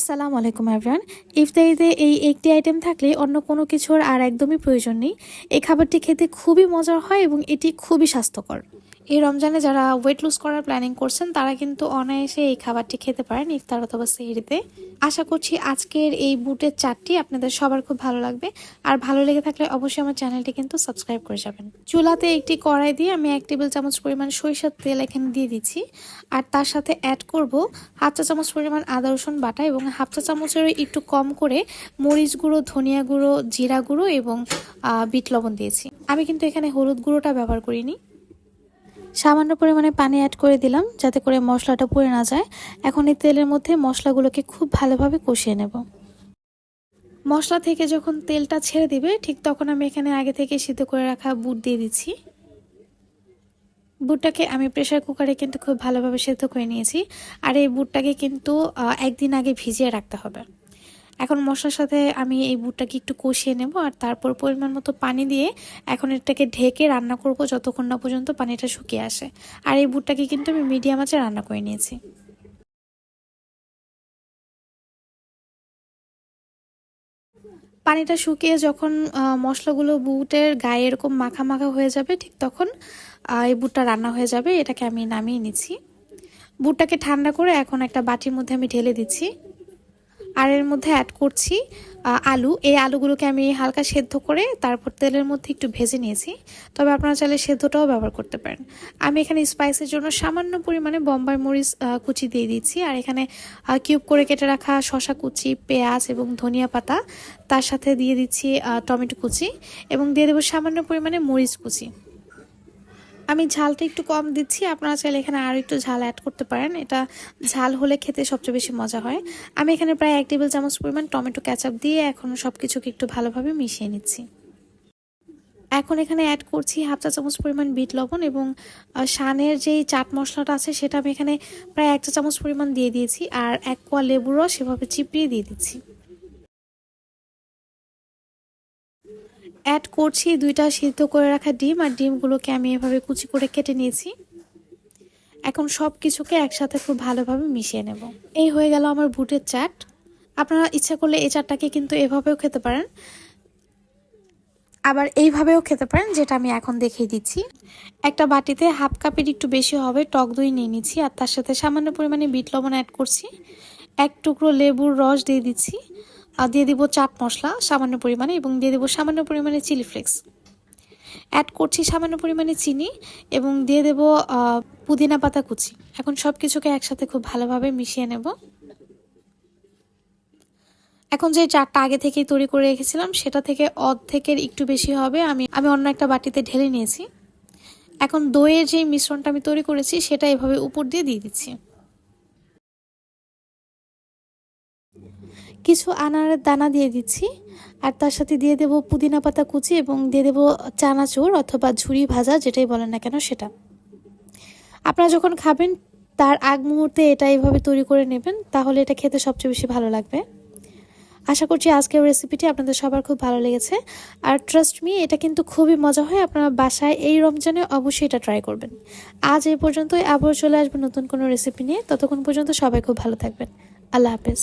আসসালামু আলাইকুম এভরান ইফতারিতে এই একটি আইটেম থাকলে অন্য কোনো কিছুর আর একদমই প্রয়োজন নেই। এই খাবারটি খেতে খুবই মজার হয় এবং এটি খুবই স্বাস্থ্যকর। এই রমজানে যারা ওয়েট লুজ করার প্ল্যানিং করছেন, তারা কিন্তু অনায়াসে এই খাবারটি খেতে পারেন ইফতার অথবা সেহরিতে। আশা করছি আজকের এই বুটের চাটটি আপনাদের সবার খুব ভালো লাগবে। আর ভালো লেগে থাকলে অবশ্যই আমার চ্যানেলটি কিন্তু সাবস্ক্রাইব করে যাবেন। চুলাতে একটি কড়াই দিয়ে আমি এক টেবিল চামচ পরিমাণ সরিষার তেল এখানে দিয়ে দিচ্ছি। আর তার সাথে অ্যাড করব হাফ চা চামচ পরিমাণ আদা, রসুন বাটা এবং হাফ চা চামচেরও একটু কম করে মরিচ গুঁড়ো, ধনিয়া গুঁড়ো, জিরা গুঁড়ো এবং বিট লবণ দিয়েছি। আমি কিন্তু এখানে হলুদ গুঁড়োটা ব্যবহার করিনি। সামান্য পরিমাণে পানি অ্যাড করে দিলাম যাতে করে মশলাটা পুড়ে না যায়। এখন এই তেলের মধ্যে মশলাগুলোকে খুব ভালোভাবে কষিয়ে নেব। মশলা থেকে যখন তেলটা ছেড়ে দিবে, ঠিক তখন আমি এখানে আগে থেকে সিদ্ধ করে রাখা বুট দিয়ে দিচ্ছি। বুটটাকে আমি প্রেশার কুকারে কিন্তু খুব ভালোভাবে সেদ্ধ করে নিয়েছি। আর এই বুটটাকে কিন্তু একদিন আগে ভিজিয়ে রাখতে হবে। এখন মশলার সাথে আমি এই বুটটাকে একটু কষিয়ে নেব আর তারপর পরিমাণ মতো পানি দিয়ে এখন এটাকে ঢেকে রান্না করব যতক্ষণ না পর্যন্ত পানিটা শুকিয়ে আসে। আর এই বুটটাকে কিন্তু আমি মিডিয়াম আঁচে রান্না করে নিয়েছি। পানিটা শুকিয়ে যখন মশলাগুলো বুটের গায়ে এরকম মাখা মাখা হয়ে যাবে, ঠিক তখন এই বুটটা রান্না হয়ে যাবে। এটাকে আমি নামিয়ে নিচ্ছি। বুটটাকে ঠান্ডা করে এখন একটা বাটির মধ্যে আমি ঢেলে দিচ্ছি। আর এর মধ্যে অ্যাড করছি আলু। এই আলুগুলোকে আমি হালকা সেদ্ধ করে তারপর তেলের মধ্যে একটু ভেজে নিয়েছি। তবে আপনারা চাইলে সেদ্ধটাও ব্যবহার করতে পারেন। আমি এখানে স্পাইসের জন্য সামান্য পরিমাণে বম্বাই মরিচ কুচি দিয়ে দিচ্ছি। আর এখানে কিউব করে কেটে রাখা শশা কুচি, পেঁয়াজ এবং ধনিয়া পাতা, তার সাথে দিয়ে দিচ্ছি টমেটো কুচি এবং দিয়ে দেবো সামান্য পরিমাণে মরিচ কুচি। আমি ঝালটা একটু কম দিচ্ছি। আপনারা চাইলে এখানে আরও একটু ঝাল অ্যাড করতে পারেন। এটা ঝাল হলে খেতে সবচেয়ে বেশি মজা হয়। আমি এখানে প্রায় এক টেবিল চামচ পরিমাণ টমেটো ক্যাচাপ দিয়ে এখন সব কিছুকে একটু ভালোভাবে মিশিয়ে নিচ্ছি। এখন এখানে অ্যাড করছি হাফ চা চামচ পরিমাণ বিট লবণ এবং শানের যেই চাট মশলাটা আছে সেটা আমি এখানে প্রায় এক চা চামচ পরিমাণ দিয়ে দিয়েছি। আর এক কোয়া লেবুর রস সেভাবে চিপিয়ে দিয়ে দিচ্ছি। অ্যাড করছি, দুইটা সিদ্ধ করে রাখা ডিম আর ডিমগুলোকে আমি এভাবে কুচি করে কেটে নিয়েছি। এখন সব কিছুকে একসাথে খুব ভালোভাবে মিশিয়ে নেব। এই হয়ে গেল আমার বুটের চাট। আপনারা ইচ্ছা করলে এই চাটটাকে কিন্তু এভাবেও খেতে পারেন। আবার এইভাবেও খেতে পারেন, যেটা আমি এখন দেখিয়ে দিচ্ছি। একটা বাটিতে হাফ কাপের একটু বেশি হবে, টক দই নিয়ে নিচ্ছি আর তার সাথে সামান্য পরিমাণে বিট লবণ অ্যাড করছি। এক টুকরো লেবুর রস দিয়ে দিচ্ছি। দিয়ে দিব চাট মশলা, সামান্য পরিমাণে এবং দিয়ে দেবো সামান্য পরিমাণে চিলি ফ্লেক্স। অ্যাড করছি সামান্য পরিমাণে চিনি এবং দিয়ে দেব পুদিনা পাতা কুচি। এখন সব কিছুকে একসাথে খুব ভালোভাবে মিশিয়ে নেব। এখন যে চারটা আগে থেকেই তৈরি করে রেখেছিলাম, সেটা থেকে অর্ধেকের একটু বেশি হবে। আমি আমি অন্য একটা বাটিতে ঢেলে নিয়েছি। এখন দইয়ের যে মিশ্রণটা আমি তৈরি করেছি, সেটা এভাবে উপর দিয়ে দিয়ে দিচ্ছি। কিছু আনারের দানা দিয়ে দিচ্ছি। আর তার সাথে দিয়ে দেব পুদিনা পাতা কুচি এবং দিয়ে দেব চানাচুর অথবা ঝুড়ি ভাজা, যেটাই বলেন না কেন সেটা। আপনারা যখন খাবেন, তার আগ মুহূর্তে এটা এইভাবে তৈরি করে নেবেন, তাহলে এটা খেতে সবচেয়ে বেশি ভালো লাগবে। আশা করছি আজকের রেসিপিটি আপনাদের সবার খুব ভালো লেগেছে। আর ট্রাস্ট মি এটা কিন্তু খুবই মজা হয়, আপনারা বাসায় এই রমজানে অবশ্যই এটা ট্রাই করবেন। আজ এই পর্যন্তই আবার চলে আসবেন নতুন কোনো রেসিপি নিয়ে। ততক্ষণ পর্যন্ত সবাই খুব ভালো থাকবেন। আল্লাহ হাফেজ।